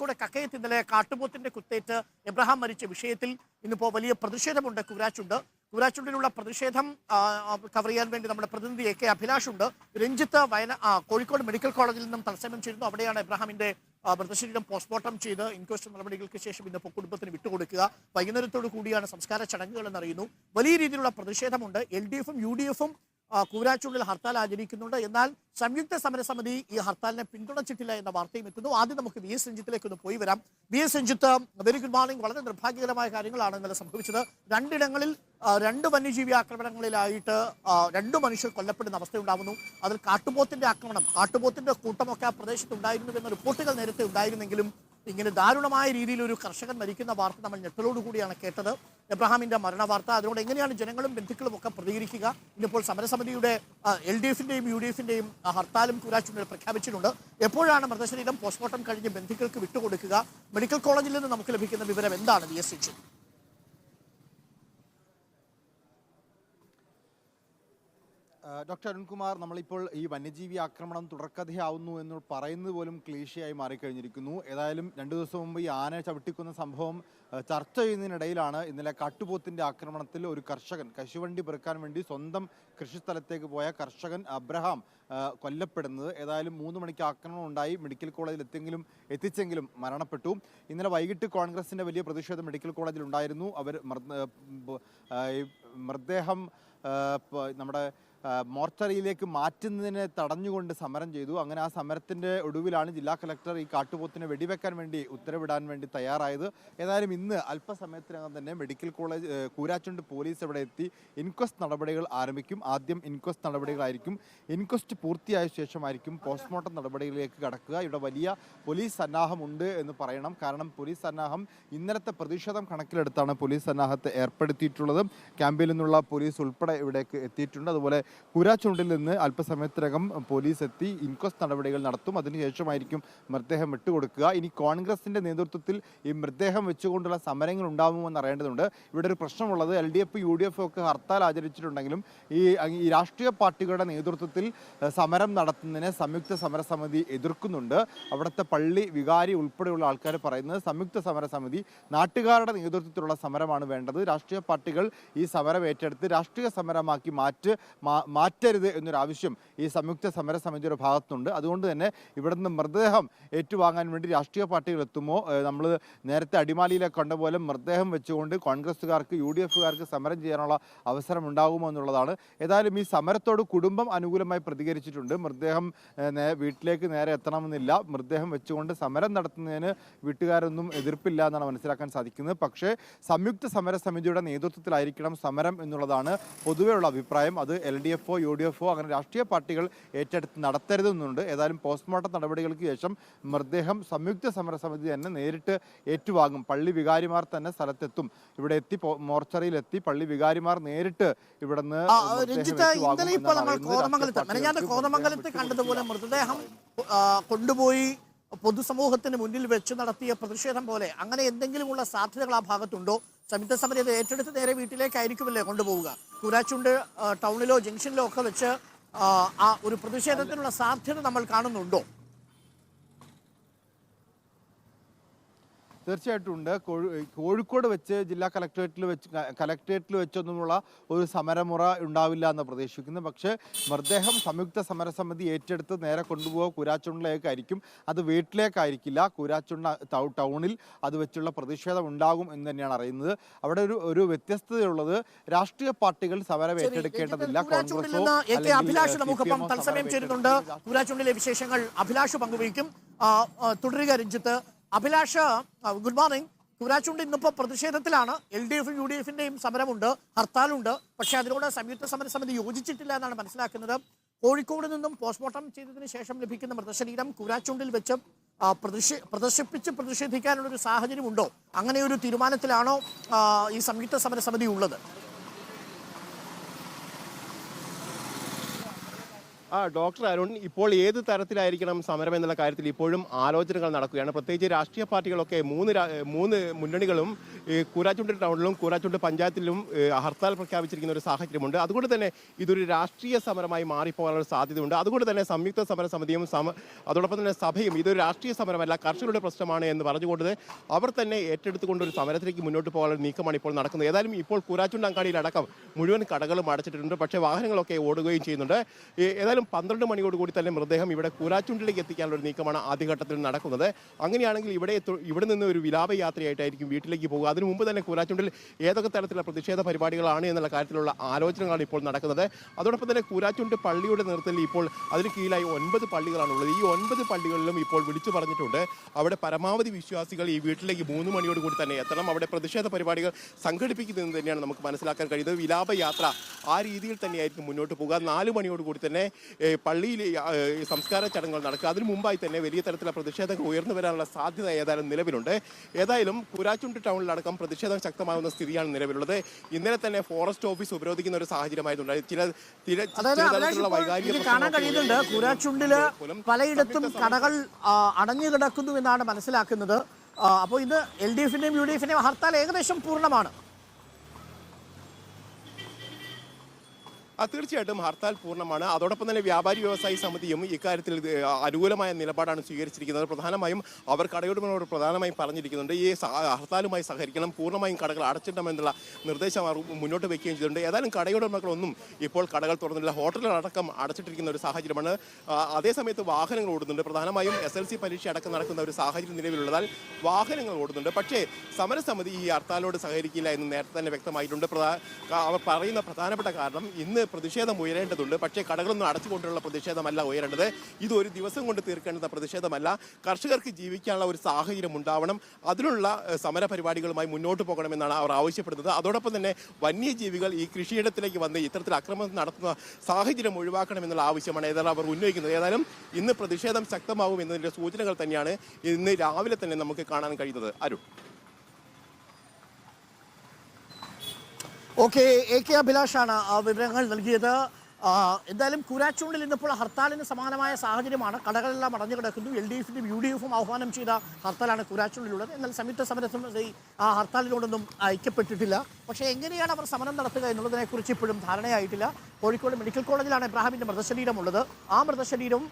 കൂടെ കക്കയത്ത് ഇന്നലെ കാട്ടുപോത്തിന്റെ കുത്തേറ്റ് എബ്രഹാം മരിച്ച വിഷയത്തിൽ ഇന്നിപ്പോ വലിയ പ്രതിഷേധമുണ്ട്. കുരാച്ചുണ്ട്. കുരാച്ചുണ്ടിലുള്ള പ്രതിഷേധം കവർ ചെയ്യാൻ വേണ്ടി നമ്മുടെ പ്രതിനിധി എ കെ അഭിലാഷ് ഉണ്ട് രഞ്ജിത്ത് വയന കോഴിക്കോട് മെഡിക്കൽ കോളേജിൽ നിന്നും തത്സമയം ചെയ്യുന്നു അവിടെയാണ് എബ്രഹാമിന്റെ മൃതശരീരം പോസ്റ്റ്മോർട്ടം ചെയ്ത് ഇൻക്വസ്റ്റ് നടപടികൾക്ക് ശേഷം ഇന്നിപ്പോൾ കുടുംബത്തിന് വിട്ടുകൊടുക്കുക. വൈകുന്നേരത്തോടു കൂടിയാണ് സംസ്കാര ചടങ്ങുകൾ എന്നറിയുന്നു. വലിയ രീതിയിലുള്ള പ്രതിഷേധമുണ്ട്. എൽ ഡി എഫും യു ഡി എഫും കൂരാച്ചുണ്ടിൽ ഹർത്താൽ ആചരിക്കുന്നുണ്ട്. എന്നാൽ സംയുക്ത സമരസമിതി ഈ ഹർത്താലിനെ പിന്തുണച്ചിട്ടില്ല എന്ന വാർത്തയും എത്തുന്നു. ആദ്യം നമുക്ക് വി എസ് രഞ്ജിത്തിലേക്ക് ഒന്ന് പോയി വരാം. V S Ranjith very good morning. വളരെ നിർഭാഗ്യകരമായ കാര്യങ്ങളാണ് ഇന്നലെ സംഭവിച്ചത്. രണ്ടിടങ്ങളിൽ രണ്ട് വന്യജീവി ആക്രമണങ്ങളിലായിട്ട് രണ്ട് മനുഷ്യർ കൊല്ലപ്പെടുന്ന അവസ്ഥയുണ്ടാവുന്നു. അതിൽ കാട്ടുപോത്തിന്റെ ആക്രമണം കാട്ടുപോത്തിന്റെ കൂട്ടമൊക്കെ ആ പ്രദേശത്ത് ഉണ്ടായിരുന്നു എന്ന റിപ്പോർട്ടുകൾ നേരത്തെ ഉണ്ടായിരുന്നെങ്കിലും ഇങ്ങനെ ദാരുണമായ രീതിയിൽ ഒരു കർഷകൻ മരിക്കുന്ന വാർത്ത നമ്മൾ ഞെട്ടലോട് കൂടിയാണ് കേട്ടത്. എബ്രഹാമിന്റെ മരണ വാർത്ത അതിനോട് എങ്ങനെയാണ് ജനങ്ങളും ബന്ധുക്കളും ഒക്കെ പ്രതികരിക്കുക? ഇന്നിപ്പോൾ സമരസമിതിയുടെ എൽ ഡി എഫിന്റെയും യു ഡി എഫിന്റെയും ഹർത്താലും കുരാച്ചുണ്ടിൽ പ്രഖ്യാപിച്ചിട്ടുണ്ട്. എപ്പോഴാണ് മൃതശരീരം പോസ്റ്റ്മോർട്ടം കഴിഞ്ഞ് ബന്ധുക്കൾക്ക് വിട്ടുകൊടുക്കുക? മെഡിക്കൽ കോളേജിൽ നിന്ന് നമുക്ക് ലഭിക്കുന്ന വിവരം എന്താണ്? വി എസ് എച്ച് ആ, ഡോക്ടർ അരുൺകുമാർ നമ്മളിപ്പോൾ ഈ വന്യജീവി ആക്രമണം തുടർക്കഥയാവുന്നു എന്ന് പറയുന്നത് പോലും ക്ലീശയായി മാറിക്കഴിഞ്ഞിരിക്കുന്നു. ഏതായാലും രണ്ടു ദിവസം മുമ്പ് ഈ ആന ചവിട്ടിക്കുന്ന സംഭവം ചർച്ച ചെയ്യുന്നതിനിടയിലാണ് ഇന്നലെ കാട്ടുപോത്തിന്റെ ആക്രമണത്തിൽ ഒരു കർഷകൻ കശുവണ്ടി പെറുക്കാൻ വേണ്ടി സ്വന്തം കൃഷിസ്ഥലത്തേക്ക് പോയ കർഷകൻ അബ്രഹാം കൊല്ലപ്പെടുന്നത്. ഏതായാലും മൂന്ന് മണിക്ക് ആക്രമണം ഉണ്ടായി. മെഡിക്കൽ കോളേജിൽ എത്തിയെങ്കിലും എത്തിച്ചെങ്കിലും മരണപ്പെട്ടു. ഇന്നലെ വൈകിട്ട് കോൺഗ്രസിന്റെ വലിയ പ്രതിഷേധം മെഡിക്കൽ കോളേജിൽ ഉണ്ടായിരുന്നു. അവർ മൃത- മൃതദേഹം നമ്മുടെ മോർച്ചറിയിലേക്ക് മാറ്റുന്നതിനെ തടഞ്ഞുകൊണ്ട് സമരം ചെയ്തു. അങ്ങനെ ആ സമരത്തിന്റെ ഒടുവിലാണ് ജില്ലാ കളക്ടർ ഈ കാട്ടുപോത്തിനെ വെടിവെക്കാൻ വേണ്ടി ഉത്തരവിടാൻ വേണ്ടി തയ്യാറായത്. ഏതായാലും ഇന്ന് അല്പസമയത്തിനകം തന്നെ മെഡിക്കൽ കോളേജ് കൂരാച്ചുണ്ട് പോലീസ് ഇവിടെ എത്തി. ഇൻക്വസ്റ്റ് നടപടികൾ ആരംഭിക്കും. ആദ്യം ഇൻക്വസ്റ്റ് നടപടികളായിരിക്കും. ഇൻക്വസ്റ്റ് പൂർത്തിയായ ശേഷമായിരിക്കും പോസ്റ്റ്മോർട്ടം നടപടികളിലേക്ക് കടക്കുക. ഇവിടെ വലിയ പോലീസ് സന്നാഹമുണ്ട് എന്ന് പറയണം. കാരണം പോലീസ് സന്നാഹം ഇന്നലത്തെ പ്രതിഷേധം കണക്കിലെടുത്താണ് പോലീസ് സന്നാഹത്തെ ഏർപ്പെടുത്തിയിട്ടുള്ളത്. ക്യാമ്പിൽ നിന്നുള്ള പോലീസ് ഉൾപ്പെടെ ഇവിടേക്ക് എത്തിയിട്ടുണ്ട്. അതുപോലെ കുരാച്ചുണ്ടിൽ നിന്ന് അല്പസമയത്തിനകം പോലീസ് എത്തി ഇൻക്വസ്റ്റ് നടപടികൾ നടത്തും. അതിനുശേഷമായിരിക്കും മൃതദേഹം വിട്ടുകൊടുക്കുക. ഇനി കോൺഗ്രസിന്റെ നേതൃത്വത്തിൽ ഈ മൃതദേഹം വെച്ചുകൊണ്ടുള്ള സമരങ്ങൾ ഉണ്ടാകുമെന്ന് അറിയേണ്ടതുണ്ട്. ഇവിടെ ഒരു പ്രശ്നമുള്ളത് L D F U D F ഒക്കെ ഹർത്താൽ ആചരിച്ചിട്ടുണ്ടെങ്കിലും ഈ ഈ രാഷ്ട്രീയ പാർട്ടികളുടെ നേതൃത്വത്തിൽ സമരം നടത്തുന്നതിനെ സംയുക്ത സമരസമിതി എതിർക്കുന്നുണ്ട്. അവിടുത്തെ പള്ളി വികാരി ഉൾപ്പെടെയുള്ള ആൾക്കാർ പറയുന്നത് സംയുക്ത സമരസമിതി നാട്ടുകാരുടെ നേതൃത്വത്തിലുള്ള സമരമാണ് വേണ്ടത്. രാഷ്ട്രീയ പാർട്ടികൾ ഈ സമരം ഏറ്റെടുത്ത് രാഷ്ട്രീയ സമരമാക്കി മാറ്റി മാ- മാറ്റരുത് എന്നൊരു ആവശ്യം ഈ സംയുക്ത സമര സമരസമിതിയുടെ ഭാഗത്തുണ്ട്. അതുകൊണ്ട് തന്നെ ഇവിടുന്ന് മൃതദേഹം ഏറ്റുവാങ്ങാൻ വേണ്ടി രാഷ്ട്രീയ പാർട്ടികൾ എത്തുമോ? നമ്മൾ നേരത്തെ അടിമാലിയിലെ കണ്ട പോലെ മൃതദേഹം വെച്ചുകൊണ്ട് കോൺഗ്രസ്സുകാർക്ക് യു ഡി എഫുകാർക്ക് സമരം ചെയ്യാനുള്ള അവസരം ഉണ്ടാകുമോ എന്നുള്ളതാണ്. ഏതായാലും ഈ സമരത്തോട് കുടുംബം അനുകൂലമായി പ്രതികരിച്ചിട്ടുണ്ട്. മൃതദേഹം വീട്ടിലേക്ക് നേരെ എത്തണമെന്നില്ല. മൃതദേഹം വെച്ചുകൊണ്ട് സമരം നടത്തുന്നതിന് വീട്ടുകാരൊന്നും എതിർപ്പില്ല എന്നാണ് മനസ്സിലാക്കാൻ സാധിക്കുന്നത്. പക്ഷേ സംയുക്ത സമര സമരസമിതിയുടെ നേതൃത്വത്തിലായിരിക്കണം സമരം എന്നുള്ളതാണ് പൊതുവെയുള്ള അഭിപ്രായം. അത് എൽ ഡി എഫ് ഒ യു ഡി എഫ് ഒ അങ്ങനെ രാഷ്ട്രീയ പാർട്ടികൾ ഏറ്റെടുത്ത് നടത്തരുതെന്നുണ്ട്. ഏതായാലും പോസ്റ്റ്മോർട്ടം നടപടികൾക്ക് ശേഷം മൃതദേഹം സംയുക്ത സമര സമിതി തന്നെ നേരിട്ട് ഏറ്റുവാങ്ങും. പള്ളി വികാരിമാർ തന്നെ സ്ഥലത്തെത്തും. ഇവിടെ എത്തി മോർച്ചറിയിലെത്തി പള്ളി വികാരിമാർ നേരിട്ട് ഇവിടെ. കോതമംഗലത്ത് കണ്ടതുപോലെ മൃതദേഹം കൊണ്ടുപോയി പൊതുസമൂഹത്തിന് മുന്നിൽ വെച്ച് നടത്തിയ പ്രതിഷേധം പോലെ അങ്ങനെ എന്തെങ്കിലുമുള്ള സാധ്യതകൾ ആ ഭാഗത്തുണ്ടോ? സംയുക്ത സമിതി അത് ഏറ്റെടുത്ത് നേരെ വീട്ടിലേക്കായിരിക്കുമല്ലേ കൊണ്ടുപോവുക? കൂരാച്ചുണ്ട് ടൗണിലോ ജംഗ്ഷനിലോ ഒക്കെ വെച്ച് ആ ഒരു പ്രതിഷേധത്തിനുള്ള സാധ്യത നമ്മൾ കാണുന്നുണ്ടോ? തീർച്ചയായിട്ടും ഉണ്ട്. കോഴിക്കോട് വെച്ച് ജില്ലാ കലക്ടറേറ്റിൽ വെച്ച് കലക്ടറേറ്റിൽ വെച്ചൊന്നുമുള്ള ഒരു സമരമുറ ഉണ്ടാവില്ല എന്ന് പ്രതീക്ഷിക്കുന്നു. പക്ഷേ മൃതദേഹം സംയുക്ത സമരസമിതി ഏറ്റെടുത്ത് നേരെ കൊണ്ടുപോകുക കുരാച്ചുണ്ടിലേക്കായിരിക്കും അത് വീട്ടിലേക്കായിരിക്കില്ല. കുരാച്ചുണ്ട ടൗണിൽ അത് വെച്ചുള്ള പ്രതിഷേധം ഉണ്ടാകും എന്ന് തന്നെയാണ് അറിയുന്നത്. അവിടെ ഒരു ഒരു വ്യത്യസ്തതയുള്ളത് രാഷ്ട്രീയ പാർട്ടികൾ സമരം ഏറ്റെടുക്കേണ്ടതില്ല. കോൺഗ്രസ് അഭിലാഷ് നമുക്കൊപ്പം തത്സമയം ചേരുന്നുണ്ട്. കൂരാച്ചുണ്ടിലെ വിശേഷങ്ങൾ അഭിലാഷ് പങ്കുവയ്ക്കും. തുടരുക രഞ്ജിത്ത്. അഭിലാഷ് ഗുഡ് മോർണിംഗ് കൂരാച്ചുണ്ട് ഇന്നിപ്പോ പ്രതിഷേധത്തിലാണ്. എൽ ഡി എഫും യു ഡി എഫിന്റെയും സമരമുണ്ട്. ഹർത്താലുണ്ട്. പക്ഷേ അതിനോട് സംയുക്ത സമര സമിതി യോജിച്ചിട്ടില്ല എന്നാണ് മനസ്സിലാക്കുന്നത്. കോഴിക്കോട് നിന്നും പോസ്റ്റ്മോർട്ടം ചെയ്തതിന് ശേഷം ലഭിക്കുന്ന മൃതശരീരം കുരാച്ചുണ്ടിൽ വെച്ച് പ്രതിഷേ പ്രദർശിപ്പിച്ച് പ്രതിഷേധിക്കാനുള്ള ഒരു സാഹചര്യമുണ്ടോ? അങ്ങനെ ഒരു തീരുമാനത്തിലാണോ ഈ സംയുക്ത സമര സമിതി ഉള്ളത്? ആ ഡോക്ടർ അരുൺ ഇപ്പോൾ ഏത് തരത്തിലായിരിക്കണം സമരം എന്നുള്ള കാര്യത്തിൽ ഇപ്പോഴും ആലോചനകൾ നടക്കുകയാണ്. പ്രത്യേകിച്ച് രാഷ്ട്രീയ പാർട്ടികളൊക്കെ മൂന്ന് മൂന്ന് മുന്നണികളും ഈ കൂരാച്ചുണ്ട് ടൗണിലും കൂരാച്ചുണ്ട് പഞ്ചായത്തിലും ഹർത്താൽ പ്രഖ്യാപിച്ചിരിക്കുന്ന ഒരു സാഹചര്യമുണ്ട്. അതുകൊണ്ട് തന്നെ ഇതൊരു രാഷ്ട്രീയ സമരമായി മാറിപ്പോകാനുള്ള സാധ്യതയുണ്ട്. അതുകൊണ്ട് തന്നെ സംയുക്ത സമര സമിതിയും സമ അതോടൊപ്പം തന്നെ സഭയും ഇതൊരു രാഷ്ട്രീയ സമരമല്ല കർഷകരുടെ പ്രശ്നമാണ് എന്ന് പറഞ്ഞുകൊണ്ട് അവർ തന്നെ ഏറ്റെടുത്തുകൊണ്ട് ഒരു സമരത്തിലേക്ക് മുന്നോട്ട് പോകാനുള്ള നീക്കമാണ് ഇപ്പോൾ നടക്കുന്നത്. ഏതായാലും ഇപ്പോൾ കൂരാച്ചുണ്ട് അങ്ങാടിയിലടക്കം മുഴുവൻ കടകളും അടച്ചിട്ടുണ്ട് പക്ഷേ വാഹനങ്ങളൊക്കെ ഓടുകയും ചെയ്യുന്നുണ്ട്. ഏതായാലും പന്ത്രണ്ട് മണിയോടുകൂടി തന്നെ മൃതദേഹം ഇവിടെ കൂരാച്ചുണ്ടിലേക്ക് എത്തിക്കാനുള്ള ഒരു നീക്കമാണ് ആദ്യഘട്ടത്തിൽ നടക്കുന്നത്. അങ്ങനെയാണെങ്കിൽ ഇവിടെ ഇവിടെ നിന്ന് ഒരു വിലാപയാത്രയായിട്ടായിരിക്കും വീട്ടിലേക്ക് പോകുക. അതിനു മുമ്പ് തന്നെ കൂരാച്ചുണ്ടിൽ ഏതൊക്കെ തരത്തിലുള്ള പ്രതിഷേധ പരിപാടികളാണ് എന്നുള്ള കാര്യത്തിലുള്ള ആലോചനകളാണ് ഇപ്പോൾ നടക്കുന്നത്. അതോടൊപ്പം തന്നെ കൂരാച്ചുണ്ട് പള്ളിയുടെ നേതൃത്വത്തിൽ ഇപ്പോൾ അതിന് കീഴിലായി ഒൻപത് പള്ളികളാണുള്ളത്. ഈ ഒൻപത് പള്ളികളിലും ഇപ്പോൾ വിളിച്ചു പറഞ്ഞിട്ടുണ്ട്. അവിടെ പരമാവധി വിശ്വാസികൾ ഈ വീട്ടിലേക്ക് മൂന്ന് മണിയോട് കൂടി തന്നെ എത്തണം. അവിടെ പ്രതിഷേധ പരിപാടികൾ സംഘടിപ്പിക്കുന്നതെന്ന് തന്നെയാണ് നമുക്ക് മനസ്സിലാക്കാൻ കഴിയുന്നത്. വിലാപ യാത്ര ആ രീതിയിൽ തന്നെയായിരിക്കും മുന്നോട്ട് പോകുക നാല് മണിയോട് കൂടി തന്നെ പള്ളിയിൽ സംസ്കാര ചടങ്ങുകൾ നടക്കുക. അതിനു മുമ്പായി തന്നെ വലിയ തരത്തിലുള്ള പ്രതിഷേധങ്ങൾ ഉയർന്നു വരാനുള്ള സാധ്യത ഏതായാലും നിലവിലുണ്ട്. ഏതായാലും കുരാച്ചുണ്ട് ടൗണിലടക്കം പ്രതിഷേധം ശക്തമാകുന്ന സ്ഥിതിയാണ് നിലവിലുള്ളത്. ഇന്നലെ തന്നെ ഫോറസ്റ്റ് ഓഫീസ് ഉപരോധിക്കുന്ന ഒരു സാഹചര്യമായിട്ടുണ്ട് ചില കാണാൻ കഴിയുന്നുണ്ട്. കൂരാച്ചുണ്ടിൽ പലയിടത്തും കടകൾ അടഞ്ഞു കിടക്കുന്നു എന്നാണ് മനസ്സിലാക്കുന്നത് അപ്പോൾ ഇത് എൽ ഡി എഫിന്റെയും യു ഡി എഫിന്റെയും ഹർത്താൽ ഏകദേശം പൂർണമാണ്. തീർച്ചയായിട്ടും ഹർത്താൽ പൂർണമാണ്. അതോടൊപ്പം തന്നെ വ്യാപാരി വ്യവസായി സമിതിയും ഇക്കാര്യത്തിൽ അനുകൂലമായ നിലപാടാണ് സ്വീകരിച്ചിരിക്കുന്നത്. പ്രധാനമായും അവർ കടയുടമകളോട് പ്രധാനമായും പറഞ്ഞിരിക്കുന്നുണ്ട് ഈ ഹർത്താലുമായി സഹകരിക്കണം പൂർണമായും കടകൾ അടച്ചിടണമെന്നുള്ള നിർദ്ദേശം അവർ മുന്നോട്ട് വയ്ക്കുകയും ചെയ്തിട്ടുണ്ട്. ഏതായാലും കടയുടമകളൊന്നും ഇപ്പോൾ കടകൾ തുറന്നില്ല ഹോട്ടലുകളടക്കം അടച്ചിട്ടിരിക്കുന്ന ഒരു സാഹചര്യമാണ്. അതേസമയത്ത് വാഹനങ്ങൾ ഓടുന്നുണ്ട്. പ്രധാനമായും എസ് എൽ സി പരീക്ഷ അടക്കം നടക്കുന്ന ഒരു സാഹചര്യം നിലവിലുള്ളതാൽ വാഹനങ്ങൾ ഓടുന്നുണ്ട്. പക്ഷേ സമരസമിതി ഈ ഹർത്താലോട് സഹകരിക്കില്ല എന്ന് നേരത്തെ തന്നെ വ്യക്തമായിട്ടുണ്ട്. അവർ പറയുന്ന പ്രധാനപ്പെട്ട കാരണം ഇന്ന് പ്രതിഷേധം ഉയരേണ്ടതുണ്ട്. പക്ഷേ കടകളൊന്നും അടച്ചുകൊണ്ടുള്ള പ്രതിഷേധമല്ല ഉയരേണ്ടത്. ഇത് ഒരു ദിവസം കൊണ്ട് തീർക്കേണ്ട പ്രതിഷേധമല്ല. കർഷകർക്ക് ജീവിക്കാനുള്ള ഒരു സാഹചര്യം ഉണ്ടാവണം. അതിനുള്ള ഏഹ്, സമര പരിപാടികളുമായി മുന്നോട്ട് പോകണമെന്നാണ് അവർ ആവശ്യപ്പെടുന്നത്. അതോടൊപ്പം തന്നെ വന്യജീവികൾ ഈ കൃഷിയിടത്തിലേക്ക് വന്ന് ഇത്തരത്തിൽ അക്രമം നടത്തുന്ന സാഹചര്യം ഒഴിവാക്കണമെന്നുള്ള ആവശ്യമാണ് ഏതായാലും അവർ ഉന്നയിക്കുന്നത്. ഏതായാലും ഇന്ന് പ്രതിഷേധം ശക്തമാകും എന്നതിന്റെ സൂചനകൾ തന്നെയാണ് ഇന്ന് രാവിലെ തന്നെ നമുക്ക് കാണാൻ കഴിയുന്നത്. അരുൺ. ഓക്കെ എ കെ അഭിലാഷാണ് വിവരങ്ങൾ നൽകിയത്. എന്തായാലും കൂരാച്ചുണ്ടിൽ ഇന്നിപ്പോൾ ഹർത്താലിന് സമാനമായ സാഹചര്യമാണ്. കടകളെല്ലാം അടഞ്ഞു കിടക്കുന്നു. എൽ ഡി എഫിനും യു ഡി എഫും ആഹ്വാനം ചെയ്ത ഹർത്താലാണ് കൂരാച്ചുണ്ടിലുള്ളത് എന്നാൽ സംയുക്ത സമരസമിതി ആ ഹർത്താലിനോടൊന്നും ഐക്യപ്പെട്ടിട്ടില്ല. പക്ഷേ എങ്ങനെയാണ് അവർ സമരം നടത്തുക എന്നുള്ളതിനെക്കുറിച്ച് ഇപ്പോഴും ധാരണയായിട്ടില്ല. കോഴിക്കോട് മെഡിക്കൽ കോളേജിലാണ് ഇബ്രാഹിമിന്റെ മൃതശരീരമുള്ളത്. ആ മൃതശരീരം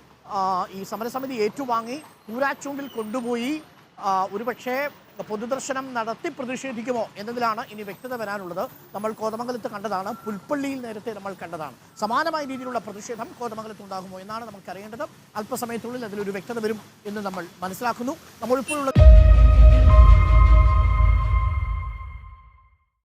ഈ സമരസമിതി ഏറ്റുവാങ്ങി കൂരാച്ചുണ്ടിൽ കൊണ്ടുപോയി. ഒരുപക്ഷേ പൊതുദർശനം നടത്തി പ്രതിഷേധിക്കുമോ എന്നതിലാണ് ഇനി വ്യക്തത വരാനുള്ളത്. നമ്മൾ കോതമംഗലത്ത് കണ്ടതാണ്. പുൽപ്പള്ളിയിൽ നേരത്തെ നമ്മൾ കണ്ടതാണ്. സമാനമായ രീതിയിലുള്ള പ്രതിഷേധം കോതമംഗലത്ത് ഉണ്ടാകുമോ എന്നാണ് നമുക്ക് അറിയേണ്ടത് അല്പസമയത്തുള്ളിൽ അതിലൊരു വ്യക്തത വരും എന്ന് നമ്മൾ മനസ്സിലാക്കുന്നു. നമ്മൾ നമ്മളിപ്പോഴുള്ള